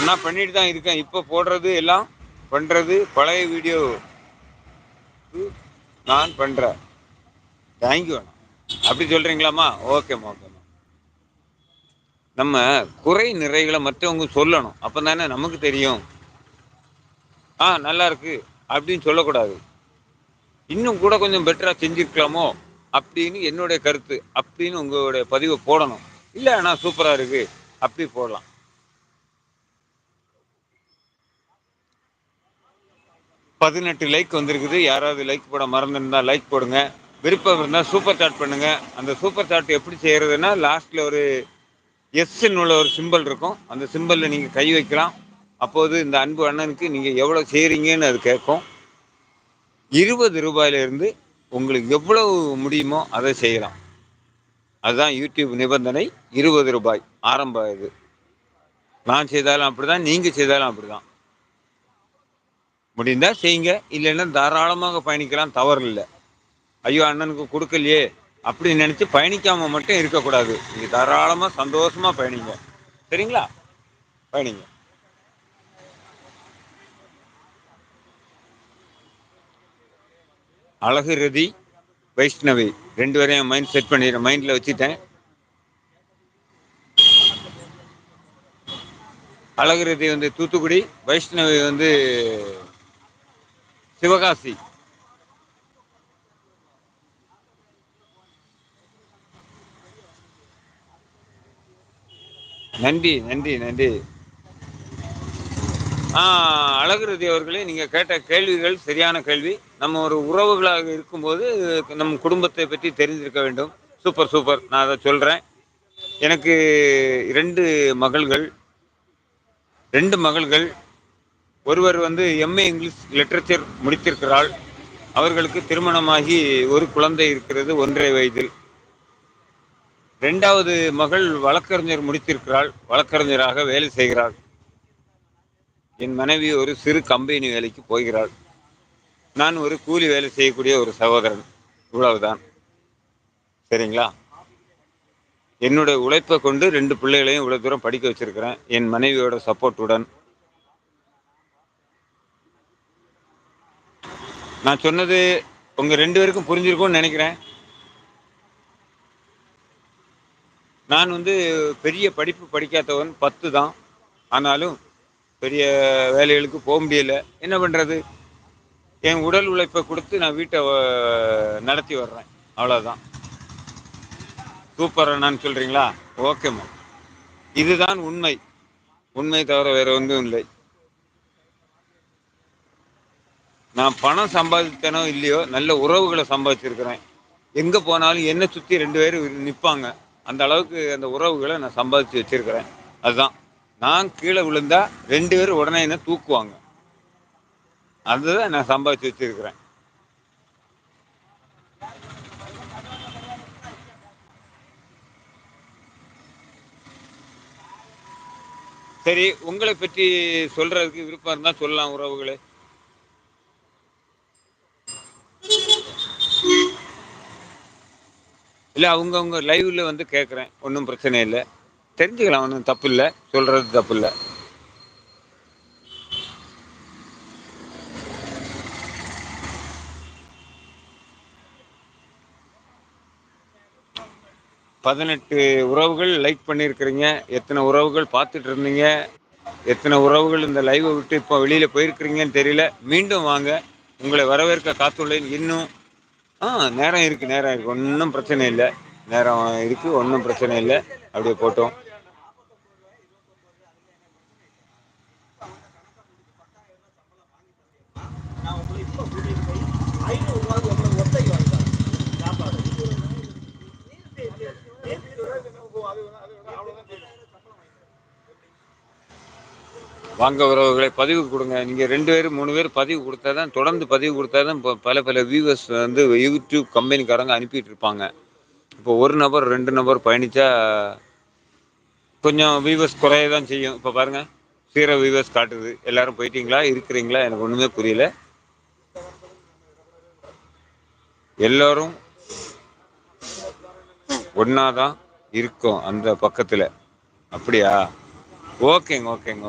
அண்ணா பண்ணிட்டு தான் இருக்கேன். இப்போ போடுறது எல்லாம் பண்ணுறது பழைய வீடியோ நான் பண்ணுறேன் தேங்க்யூ அண்ணா. அப்படி சொல்கிறீங்களாம்மா ஓகேம்மா ஓகேம்மா நம்ம குறை நிறைகளை மற்றவங்க சொல்லணும். அப்போ தானே நமக்கு தெரியும். ஆ நல்லா இருக்கு. அப்படின்னு சொல்லக்கூடாது. இன்னும் கூட கொஞ்சம் பெட்டராக செஞ்சுருக்கலாமோ? அப்படின்னு என்னுடைய கருத்து. அப்படின்னு உங்களுடைய பதிவை போடணும். இல்லை ஆனால் சூப்பராக இருக்கு. அப்படி போடலாம். பதினெட்டு லைக் வந்திருக்குது. யாராவது லைக் போட மறந்துருந்தா லைக் போடுங்க. விருப்பம் இருந்தால் சூப்பர் சாட் பண்ணுங்க. அந்த சூப்பர் சாட் எப்படி செய்கிறதுனா லாஸ்ட்டில் ஒரு எஸ்ன்னு உள்ள ஒரு சிம்பிள் இருக்கும். அந்த சிம்பிளில் நீங்கள் கை வைக்கலாம். அப்போது இந்த அன்பு அண்ணனுக்கு நீங்கள் எவ்வளோ செய்கிறீங்கன்னு அது கேட்கும். இருபது ரூபாயிலிருந்து உங்களுக்கு எவ்வளவு முடியுமோ அதை செய்யலாம். அதுதான் யூடியூப் நிபந்தனை. இருபது ரூபாய் ஆரம்ப இது. நான் செய்தாலும் அப்படிதான் நீங்கள் செய்தாலும் அப்படி தான் முடிந்தால் செய்யுங்க. இல்லைன்னா தாராளமாக பயணிக்கலாம். தவறு இல்லை. ஐயோ அண்ணனுக்கு கொடுக்கலையே. அப்படின்னு நினச்சி பயணிக்காமல் மட்டும் இருக்கக்கூடாது. நீங்கள் தாராளமாக சந்தோஷமாக பயணிங்க. சரிங்களா? பயணிங்க. அழகு ரதி வைஷ்ணவி. ரெண்டு பேரையும் மைண்ட் செட் பண்ணிடுறேன் மைண்டில் வச்சுட்டேன். அழகு ரதி வந்து தூத்துக்குடி வைஷ்ணவி வந்து சிவகாசி. நன்றி நன்றி நன்றி. அழகுரதி அவர்களே நீங்கள் கேட்ட கேள்விகள் சரியான கேள்வி. நம்ம ஒரு உறவுகளாக இருக்கும்போது நம் குடும்பத்தை பற்றி தெரிஞ்சிருக்க வேண்டும். Super super. நான் அதை சொல்கிறேன் எனக்கு ரெண்டு மகள்கள். ரெண்டு மகள்கள். ஒருவர் வந்து எம்ஏ இங்கிலீஷ் லிட்ரேச்சர் முடித்திருக்கிறாள். அவர்களுக்கு திருமணமாகி ஒரு குழந்தை இருக்கிறது ஒன்றரை வயதில். ரெண்டாவது மகள் வழக்கறிஞர் முடித்திருக்கிறாள். வழக்கறிஞராக வேலை செய்கிறாள். என் மனைவி ஒரு சிறு கம்பெனி வேலைக்கு போகிறாள். நான் ஒரு கூலி வேலை செய்யக்கூடிய ஒரு சகோதரன். இவ்வளவுதான். சரிங்களா? என்னுடைய உழைப்பை கொண்டு ரெண்டு பிள்ளைகளையும் இவ்வளவு தூரம் படிக்க வச்சிருக்கிறேன். என் மனைவியோட சப்போர்ட்டுடன் நான் சொன்னது உங்க ரெண்டு பேருக்கும் புரிஞ்சிருக்கும்னு நினைக்கிறேன். நான் வந்து பெரிய படிப்பு படிக்காதவன் பத்து தான். ஆனாலும் பெரிய வேலைகளுக்கு போக முடியல. என்ன பண்ணுறது என் உடல் உழைப்பை கொடுத்து நான் வீட்டை நடத்தி வர்றேன். அவ்வளோதான் சூப்பர் நான் சொல்கிறீங்களா ஓகேம்மா இதுதான் உண்மை. உண்மை தவிர வேற ஒன்றும் இல்லை. நான் பணம் சம்பாதித்தனோ இல்லையோ நல்ல உறவுகளை சம்பாதிச்சிருக்கிறேன். எங்கே போனாலும் என்னை சுற்றி ரெண்டு பேரும் நிற்பாங்க அந்த அளவுக்கு அந்த உறவுகளை நான் சம்பாதிச்சு வச்சிருக்கிறேன். அதுதான். நான் கீழே விழுந்தா ரெண்டு பேரும் உடனே என்ன தூக்குவாங்க. அதுதான் நான் சம்பாதிச்சு வச்சிருக்கிறேன். சரி உங்களை பற்றி சொல்றதுக்கு விருப்பம் இருந்தால் சொல்லலாம் உறவுகளே. இல்லை அவங்கவுங்க லைவ்ல வந்து கேட்குறேன் ஒன்றும் பிரச்சனை இல்லை. தெரிஞ்சுக்கலாம் ஒன்றும் தப்பு இல்லை சொல்றது தப்பு இல்லை பதினெட்டு உறவுகள் லைக் பண்ணியிருக்கிறீங்க. எத்தனை உறவுகள் பார்த்துட்டு இருந்தீங்க? எத்தனை உறவுகள் இந்த லைவை விட்டு இப்போ வெளியில் போயிருக்கிறீங்கன்னு தெரியல. மீண்டும் வாங்க. உங்களை வரவேற்க காத்துள்ளேன். இன்னும் ஆ நேரம் இருக்குது நேரம் இருக்குது ஒன்றும் பிரச்சனை இல்லை. நேரம் இருக்குது ஒன்றும் பிரச்சனை இல்லை. அப்படியே போட்டோம். வாங்க உறவுகளை பதிவு கொடுங்க. நீங்கள் ரெண்டு பேர் மூணு பேர் பதிவு கொடுத்தா தான் தொடர்ந்து பதிவு கொடுத்தா தான் இப்போ பல பல வியூவர்ஸ் வந்து யூடியூப் கம்பெனிக்காரங்க அனுப்பிட்டு இருப்பாங்க. இப்போ ஒரு நபர் ரெண்டு நபர் பயணித்தா கொஞ்சம் வியூவர்ஸ் குறைய தான் செய்யும். இப்போ பாருங்கள் சீரோ வியூவர்ஸ் காட்டுது. எல்லாரும் போயிட்டீங்களா? இருக்கிறீங்களா? எனக்கு ஒன்றுமே புரியல. எல்லோரும் ஒன்றா தான் இருக்கும் அந்த பக்கத்தில். அப்படியா? ஓகேங்க ஓகேங்க ஓகே.